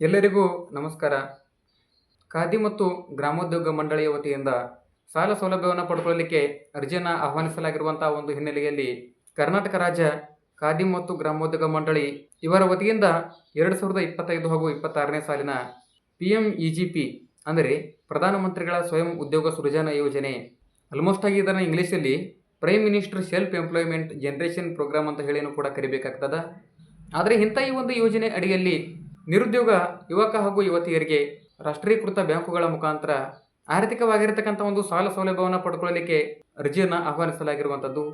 ಎಲ್ಲರಿಗೂ ನಮಸ್ಕಾರ. ಖಾದಿ ಮತ್ತು ಗ್ರಾಮೋದ್ಯೋಗ ಮಂಡಳಿಯ ವತಿಯಿಂದ ಸಾಲ ಸೌಲಭ್ಯವನ್ನು ಪಡ್ಕೊಳ್ಳಲಿಕ್ಕೆ ಅರ್ಜಿಯನ್ನು ಆಹ್ವಾನಿಸಲಾಗಿರುವಂತಹ ಒಂದು ಹಿನ್ನೆಲೆಯಲ್ಲಿ ಕರ್ನಾಟಕ ರಾಜ್ಯ ಖಾದಿ ಮತ್ತು ಗ್ರಾಮೋದ್ಯೋಗ ಮಂಡಳಿ ಇವರ ವತಿಯಿಂದ ಎರಡು ಸಾವಿರದ ಇಪ್ಪತ್ತೈದು ಹಾಗೂ ಇಪ್ಪತ್ತಾರನೇ ಸಾಲಿನ P M E G P ಅಂದರೆ ಪ್ರಧಾನಮಂತ್ರಿಗಳ ಸ್ವಯಂ ಉದ್ಯೋಗ ಸೃಜನ ಯೋಜನೆ. ಆಲ್ಮೋಸ್ಟ್ ಆಗಿ ಇದನ್ನು ಇಂಗ್ಲೀಷಲ್ಲಿ prime minister self employment generation programme ಅಂತ ಹೇಳಿನೂ ಕೂಡ ಕರಿಬೇಕಾಗ್ತದ. ಆದರೆ ಇಂಥ ಈ ಒಂದು ಯೋಜನೆ ಅಡಿಯಲ್ಲಿ ನಿರುದ್ಯೋಗ, ಯುವಕ ಹಾಗೂ ಯುವತಿಯರಿಗೆ ರಾಷ್ಟ್ರೀಕೃತ ಬ್ಯಾಂಕುಗಳ ಮುಖಾಂತರ ಆರ್ಥಿಕವಾಗಿರತಕ್ಕಂಥ ಒಂದು ಸಾಲ ಸೌಲಭ್ಯವನ್ನು ಪಡ್ಕೊಳ್ಳಲಿಕ್ಕೆ ಅರ್ಜಿಯನ್ನು ಆಹ್ವಾನಿಸಲಾಗಿರುವಂಥದ್ದು.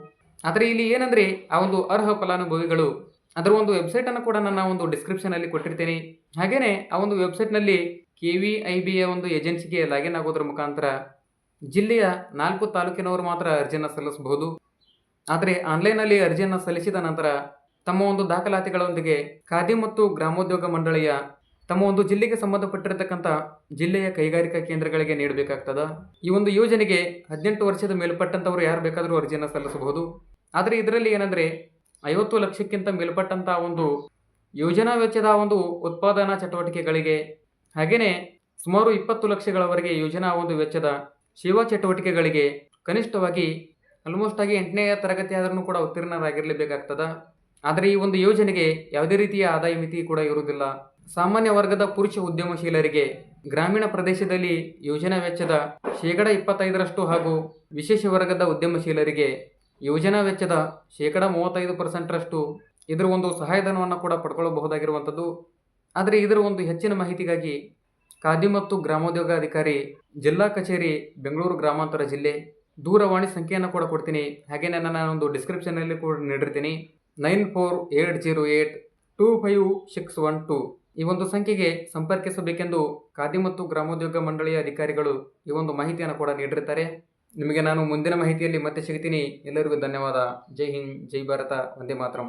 ಆದರೆ ಇಲ್ಲಿ ಏನಂದರೆ, ಆ ಒಂದು ಅರ್ಹ ಫಲಾನುಭವಿಗಳು ಅದರ ಒಂದು ವೆಬ್ಸೈಟನ್ನು ಕೂಡ ನನ್ನ ಒಂದು ಡಿಸ್ಕ್ರಿಪ್ಷನಲ್ಲಿ ಕೊಟ್ಟಿರ್ತೀನಿ. ಹಾಗೆಯೇ ಆ ಒಂದು ವೆಬ್ಸೈಟ್ನಲ್ಲಿ ಕೆ ವಿ ಐ ಬಿಯ ಒಂದು ಏಜೆನ್ಸಿಗೆ ಲಾಗಿನ್ ಆಗೋದ್ರ ಮುಖಾಂತರ ಜಿಲ್ಲೆಯ ನಾಲ್ಕು ತಾಲೂಕಿನವರು ಮಾತ್ರ ಅರ್ಜಿಯನ್ನು ಸಲ್ಲಿಸಬಹುದು. ಆದರೆ ಆನ್ಲೈನಲ್ಲಿ ಅರ್ಜಿಯನ್ನು ಸಲ್ಲಿಸಿದ ನಂತರ ತಮ್ಮ ಒಂದು ದಾಖಲಾತಿಗಳೊಂದಿಗೆ ಖಾದಿ ಮತ್ತು ಗ್ರಾಮೋದ್ಯೋಗ ಮಂಡಳಿಯ ತಮ್ಮ ಒಂದು ಜಿಲ್ಲೆಗೆ ಸಂಬಂಧಪಟ್ಟಿರತಕ್ಕಂಥ ಜಿಲ್ಲೆಯ ಕೈಗಾರಿಕಾ ಕೇಂದ್ರಗಳಿಗೆ ನೀಡಬೇಕಾಗ್ತದ? ಈ ಒಂದು ಯೋಜನೆಗೆ ಹದಿನೆಂಟು ವರ್ಷದ ಮೇಲ್ಪಟ್ಟಂಥವರು ಯಾರು ಬೇಕಾದರೂ ಅರ್ಜಿಯನ್ನು ಸಲ್ಲಿಸಬಹುದು. ಆದರೆ ಇದರಲ್ಲಿ ಏನಂದರೆ ಐವತ್ತು ಲಕ್ಷಕ್ಕಿಂತ ಮೇಲ್ಪಟ್ಟಂಥ ಒಂದು ಯೋಜನಾ ವೆಚ್ಚದ ಒಂದು ಉತ್ಪಾದನಾ ಚಟುವಟಿಕೆಗಳಿಗೆ ಹಾಗೆಯೇ ಸುಮಾರು ಇಪ್ಪತ್ತು ಲಕ್ಷಗಳವರೆಗೆ ಯೋಜನಾ ಒಂದು ವೆಚ್ಚದ ಸೇವಾ ಚಟುವಟಿಕೆಗಳಿಗೆ ಕನಿಷ್ಠವಾಗಿ ಆಲ್ಮೋಸ್ಟ್ ಆಗಿ ಎಂಟನೇ ತರಗತಿ ಆದ್ರೂ ಕೂಡ ಉತ್ತೀರ್ಣರಾಗಿರಲೇಬೇಕಾಗ್ತದ. ಆದರೆ ಈ ಒಂದು ಯೋಜನೆಗೆ ಯಾವುದೇ ರೀತಿಯ ಆದಾಯ ಮಿತಿ ಕೂಡ ಇರುವುದಿಲ್ಲ. ಸಾಮಾನ್ಯ ವರ್ಗದ ಪುರುಷ ಉದ್ಯಮಶೀಲರಿಗೆ ಗ್ರಾಮೀಣ ಪ್ರದೇಶದಲ್ಲಿ ಯೋಜನಾ ವೆಚ್ಚದ ಶೇಕಡ ಇಪ್ಪತ್ತೈದರಷ್ಟು ಹಾಗೂ ವಿಶೇಷ ವರ್ಗದ ಉದ್ಯಮಶೀಲರಿಗೆ ಯೋಜನಾ ವೆಚ್ಚದ ಶೇಕಡ ಮೂವತ್ತೈದು ಪರ್ಸೆಂಟ್ರಷ್ಟು ಇದರ ಒಂದು ಸಹಾಯಧನವನ್ನು ಕೂಡ ಪಡ್ಕೊಳ್ಳಬಹುದಾಗಿರುವಂಥದ್ದು ಆದರೆ ಇದರ ಒಂದು ಹೆಚ್ಚಿನ ಮಾಹಿತಿಗಾಗಿ ಖಾದಿ ಮತ್ತು ಗ್ರಾಮೋದ್ಯೋಗ ಅಧಿಕಾರಿ ಜಿಲ್ಲಾ ಕಚೇರಿ, ಬೆಂಗಳೂರು ಗ್ರಾಮಾಂತರ ಜಿಲ್ಲೆ ದೂರವಾಣಿ ಸಂಖ್ಯೆಯನ್ನು ಕೂಡ ಕೊಡ್ತೀನಿ. ಹಾಗೆಯೇ ನನ್ನ ಒಂದು ಡಿಸ್ಕ್ರಿಪ್ಷನಲ್ಲಿ ಕೂಡ ನೀಡಿರ್ತೀನಿ. Nine four eight zero eight two five six one two. ಈ ಒಂದು ಸಂಖ್ಯೆಗೆ ಸಂಪರ್ಕಿಸಬೇಕೆಂದು ಖಾದಿ ಮತ್ತು ಗ್ರಾಮೋದ್ಯೋಗ ಮಂಡಳಿಯ ಅಧಿಕಾರಿಗಳು ಈ ಒಂದು ಮಾಹಿತಿಯನ್ನು ಕೂಡ ನೀಡಿರ್ತಾರೆ ನಿಮಗೆ ನಾನು ಮುಂದಿನ ಮಾಹಿತಿಯಲ್ಲಿ ಮತ್ತೆ ಸಿಗ್ತೀನಿ. ಎಲ್ಲರಿಗೂ ಧನ್ಯವಾದ. ಜೈ ಹಿಂದ್, ಜೈ ಭಾರತ, ವಂದೇ ಮಾತರಂ.